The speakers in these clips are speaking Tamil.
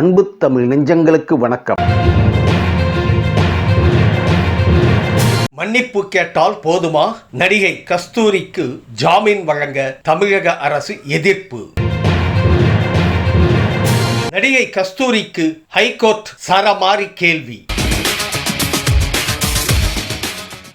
அன்பு தமிழ் நெஞ்சங்களுக்கு வணக்கம். மன்னிப்பு கேட்டால் போதுமா? நடிகை கஸ்தூரிக்கு ஜாமீன் வழங்க தமிழக அரசு எதிர்ப்பு. நடிகை கஸ்தூரிக்கு ஹைகோர்ட் சரமாரி கேள்வி.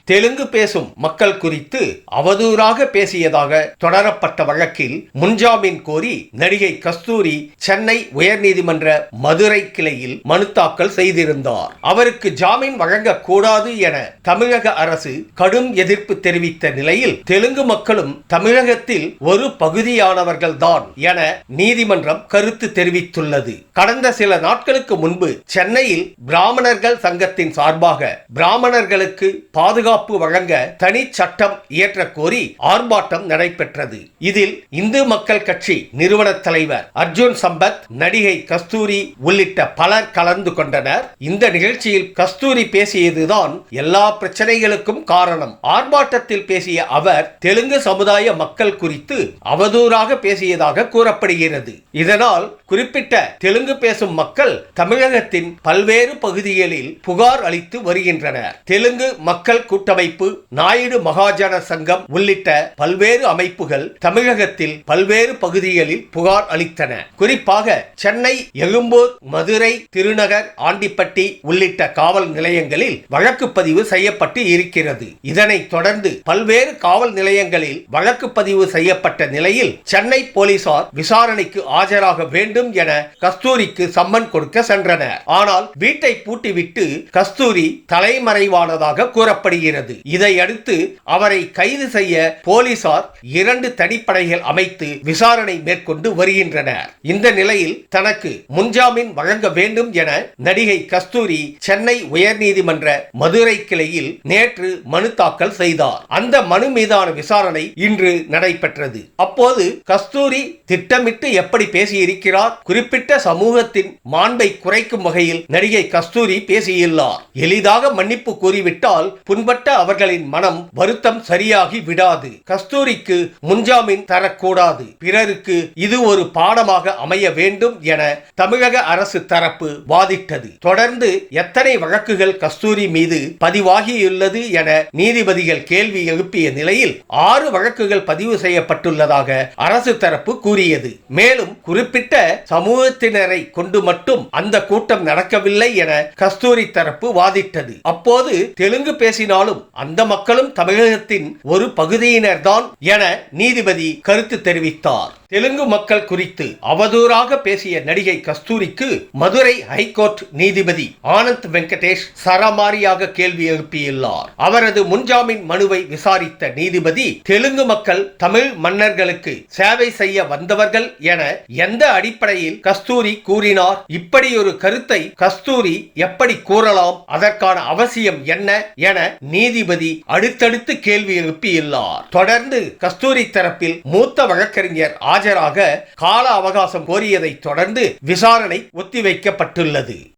தெலுங்கு பேசும் மக்கள் குறித்து அவதூறாக பேசியதாக தொடரப்பட்ட வழக்கில் முன்ஜாமீன் கோரி நடிகை கஸ்தூரி சென்னை உயர்நீதிமன்ற மதுரை கிளையில் மனு தாக்கல் செய்திருந்தார். அவருக்கு ஜாமீன் வழங்கக்கூடாது என தமிழக அரசு கடும் எதிர்ப்பு தெரிவித்த நிலையில் தெலுங்கு மக்களும் தமிழகத்தில் ஒரு பகுதியானவர்கள்தான் என நீதிமன்றம் கருத்து தெரிவித்துள்ளது. கடந்த சில நாட்களுக்கு முன்பு சென்னையில் பிராமணர்கள் சங்கத்தின் சார்பாக பிராமணர்களுக்கு பாதுகாப்பு வழங்க தனி சட்டம் இயற்ற கோரி ஆர்ப்பாட்டம் நடைபெற்றது. இதில் இந்து மக்கள் கட்சி நிறுவன தலைவர் அர்ஜுன் சம்பத் நடிகை கஸ்தூரி உள்ளிட்ட பலர் கலந்து கொண்டனர். இந்த நிகழ்ச்சியில் கஸ்தூரி பேசியதுதான் எல்லா பிரச்சனைகளுக்கும் காரணம். ஆர்ப்பாட்டத்தில் பேசிய அவர் தெலுங்கு சமுதாய மக்கள் குறித்து அவதூறாக பேசியதாக கூறப்படுகிறது. இதனால் குறிப்பிட்ட தெலுங்கு பேசும் மக்கள் தமிழகத்தின் பல்வேறு பகுதிகளில் புகார் அளித்து வருகின்றனர். தெலுங்கு மக்கள் கூட்டமைப்பு நாயுடு மகாஜன சங்கம் உள்ளிட்ட பல்வேறு அமைப்புகள் தமிழகத்தில் பல்வேறு பகுதிகளில் புகார் அளித்தன. குறிப்பாக சென்னை எழும்பூர் மதுரை திருநகர் ஆண்டிப்பட்டி உள்ளிட்ட காவல் நிலையங்களில் வழக்கு பதிவு செய்யப்பட்டு இருக்கிறது. இதனைத் தொடர்ந்து பல்வேறு காவல் நிலையங்களில் வழக்கு பதிவு செய்யப்பட்ட நிலையில் சென்னை போலீசார் விசாரணைக்கு ஆஜராக வேண்டும் என கஸ்தூரிக்கு சம்மன் கொடுக்க சென்றனர். ஆனால் வீட்டை பூட்டிவிட்டு கஸ்தூரி தலைமறைவானதாக கூறப்படுகிறது. இதையடுத்து அவரை கைது செய்ய போலீசார் இரண்டு தனிப்படைகள் அமைத்து விசாரணை மேற்கொண்டு வருகின்றனர். இந்த நிலையில் தனக்கு முன்ஜாமீன் வழங்க வேண்டும் என நடிகை கஸ்தூரி சென்னை உயர்நீதிமன்ற மதுரை கிளையில் நேற்று மனு தாக்கல் செய்தார். அந்த மனு மீதான விசாரணை இன்று நடைபெற்றது. அப்போது கஸ்தூரி திட்டமிட்டு எப்படி பேசியிருக்கிறார்? குறிப்பிட்ட சமூகத்தின் மாண்பை குறைக்கும் வகையில் நடிகை கஸ்தூரி பேசியுள்ளார். எளிதாக மன்னிப்பு கூறிவிட்டால் புண்பட்ட அவர்களின் மனம் வருத்தம் சரியாகி விடாது. கஸ்தூரிக்கு முன்ஜாமீன் தரக்கூடாது. பிறருக்கு இது ஒரு பாடமாக அமைய வேண்டும் என தமிழக அரசு தரப்பு வாதிட்டது. தொடர்ந்து எத்தனை வழக்குகள் கஸ்தூரி மீது பதிவாகியுள்ளது என நீதிபதிகள் கேள்வி எழுப்பிய நிலையில் ஆறு வழக்குகள் பதிவு செய்யப்பட்டுள்ளதாக அரசு தரப்பு கூறியது. மேலும் குறிப்பிட்ட சமூகத்தினரை கொண்டு மட்டும் அந்த கூட்டம் நடக்கவில்லை என கஸ்தூரி தரப்பு வாதிட்டது. அப்போது தெலுங்கு பேசினாலும் அந்த மக்களும் தமிழகத்தின் ஒரு பகுதியினர்தான் என நீதிபதி கருத்து தெரிவித்தார். தெலுங்கு மக்கள் குறித்து அவதூறாக பேசிய நடிகை கஸ்தூரிக்கு மதுரை ஹைகோர்ட் நீதிபதி ஆனந்த் வெங்கடேஷ் சரமாரியாக கேள்வி எழுப்பியுள்ளார். அவரது முன்ஜாமீன் மனுவை விசாரித்த நீதிபதி தெலுங்கு மக்கள் தமிழ் மன்னர்களுக்கு சேவை செய்ய வந்தவர்கள் என எந்த அடிப்படையில் கஸ்தூரி கூறினார்? இப்படி ஒரு கருத்தை கஸ்தூரி எப்படி கூறலாம்? அதற்கான அவசியம் என்ன? என நீதிபதி அடுத்தடுத்து கேள்வி எழுப்பியுள்ளார். தொடர்ந்து கஸ்தூரி தரப்பில் மூத்த வழக்கறிஞர் ஆஜராக கால அவகாசம் கோரியதை தொடர்ந்து விசாரணை ஒத்திவைக்கப்பட்டுள்ளது.